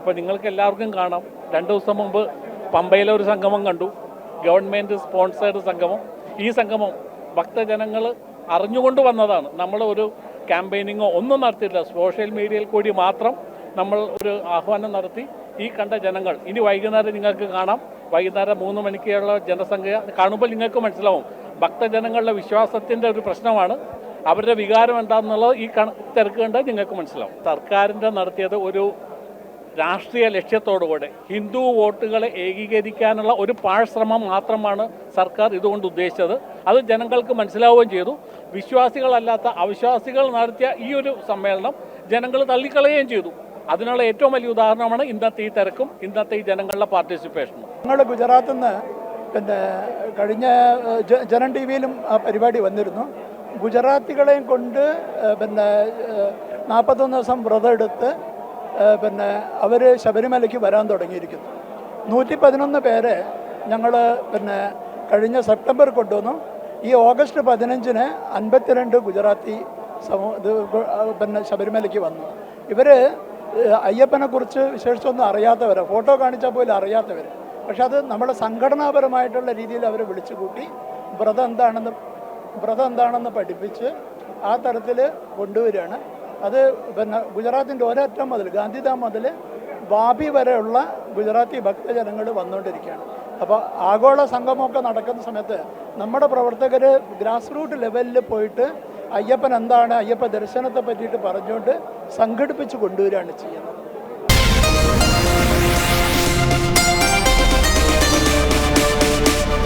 അപ്പോൾ നിങ്ങൾക്ക് എല്ലാവർക്കും കാണാം. രണ്ട് ദിവസം മുമ്പ് പമ്പയിലെ ഒരു സംഗമം കണ്ടു. ഗവൺമെന്റ് സ്പോൺസേഡ് സംഗമം. ഈ സംഗമം ഭക്തജനങ്ങൾ അറിഞ്ഞുകൊണ്ട് വന്നതാണ്. നമ്മൾ ഒരു ക്യാമ്പയിനിങ്ങോ ഒന്നും നടത്തിയില്ല സോഷ്യൽ മീഡിയയിൽ കൂടി മാത്രം നമ്മൾ ഒരു ആഹ്വാനം നടത്തി ഈ കണ്ട ജനങ്ങൾ. ഇനി വൈകുന്നേരം നിങ്ങൾക്ക് കാണാം. വൈകുന്നേരം മൂന്ന് മണിക്കുള്ള ജനസംഖ്യ കാണുമ്പോൾ നിങ്ങൾക്ക് മനസ്സിലാവും. ഭക്തജനങ്ങളുടെ വിശ്വാസത്തിന്റെ ഒരു പ്രശ്നമാണ്. അവരുടെ വികാരം എന്താണെന്നുള്ളത് ഈ തിരക്ക് കണ്ടാൽ നിങ്ങൾക്ക് മനസ്സിലാവും. സർക്കാരിന്റെ നടത്തിയത് ഒരു രാഷ്ട്രീയ ലക്ഷ്യത്തോടുകൂടെ ഹിന്ദു വോട്ടുകളെ ഏകീകരിക്കാനുള്ള ഒരു പാഴ്ശ്രമം മാത്രമാണ് സർക്കാർ ഇതുകൊണ്ട് ഉദ്ദേശിച്ചത്. അത് ജനങ്ങൾക്ക് മനസ്സിലാവുകയും ചെയ്തു. വിശ്വാസികളല്ലാത്ത അവിശ്വാസികൾ നടത്തിയ ഈ ഒരു സമ്മേളനം ജനങ്ങൾ തള്ളിക്കളയുകയും ചെയ്തു. അതിനുള്ള ഏറ്റവും വലിയ ഉദാഹരണമാണ് ഇന്നത്തെ ഈ തിരക്കും ഇന്നത്തെ ഈ ജനങ്ങളുടെ പാർട്ടിസിപ്പേഷനും ഞങ്ങൾ ഗുജറാത്തിൽ നിന്ന് പിന്നെ കഴിഞ്ഞ ജനൻ ടി വിയിലും ആ പരിപാടി വന്നിരുന്നു. ഗുജറാത്തികളെയും കൊണ്ട് പിന്നെ നാൽപ്പത്തൊന്ന് ദിവസം വ്രതം എടുത്ത് പിന്നെ അവർ ശബരിമലയ്ക്ക് വരാൻ തുടങ്ങിയിരിക്കുന്നു. നൂറ്റി പതിനൊന്ന് പേരെ ഞങ്ങൾ പിന്നെ കഴിഞ്ഞ സെപ്റ്റംബർ കൊണ്ടുവന്നു. ഈ ഓഗസ്റ്റ് പതിനഞ്ചിന് അൻപത്തിരണ്ട് ഗുജറാത്തി സമൂഹ പിന്നെ ശബരിമലയ്ക്ക് വന്നു. ഇവർ അയ്യപ്പനെക്കുറിച്ച് വിശേഷിച്ചൊന്നും അറിയാത്തവരാണ് ഫോട്ടോ കാണിച്ചാൽ പോലും അറിയാത്തവർ പക്ഷെ അത് നമ്മുടെ സംഘടനാപരമായിട്ടുള്ള രീതിയിൽ അവർ വിളിച്ചു കൂട്ടി വ്രതം എന്താണെന്ന് വ്രതം എന്താണെന്ന് പഠിപ്പിച്ച് ആ തരത്തിൽ കൊണ്ടുവരികയാണ്. അത് ഗുജറാത്തിന്റെ ഒരറ്റം മുതൽ ഗാന്ധിധാം മുതൽ ബാബി വരെയുള്ള ഗുജറാത്തി ഭക്തജനങ്ങൾ വന്നുകൊണ്ടിരിക്കുകയാണ്. അപ്പോൾ ആഗോള സംഗമമൊക്കെ നടക്കുന്ന സമയത്ത് നമ്മുടെ പ്രവർത്തകർ ഗ്രാസ് റൂട്ട് ലെവലിൽ പോയിട്ട് അയ്യപ്പൻ എന്താണ് അയ്യപ്പ ദർശനത്തെ പറ്റിയിട്ട് പറഞ്ഞുകൊണ്ട് സംഘടിപ്പിച്ച് കൊണ്ടുവരികയാണ് ചെയ്യുന്നത്.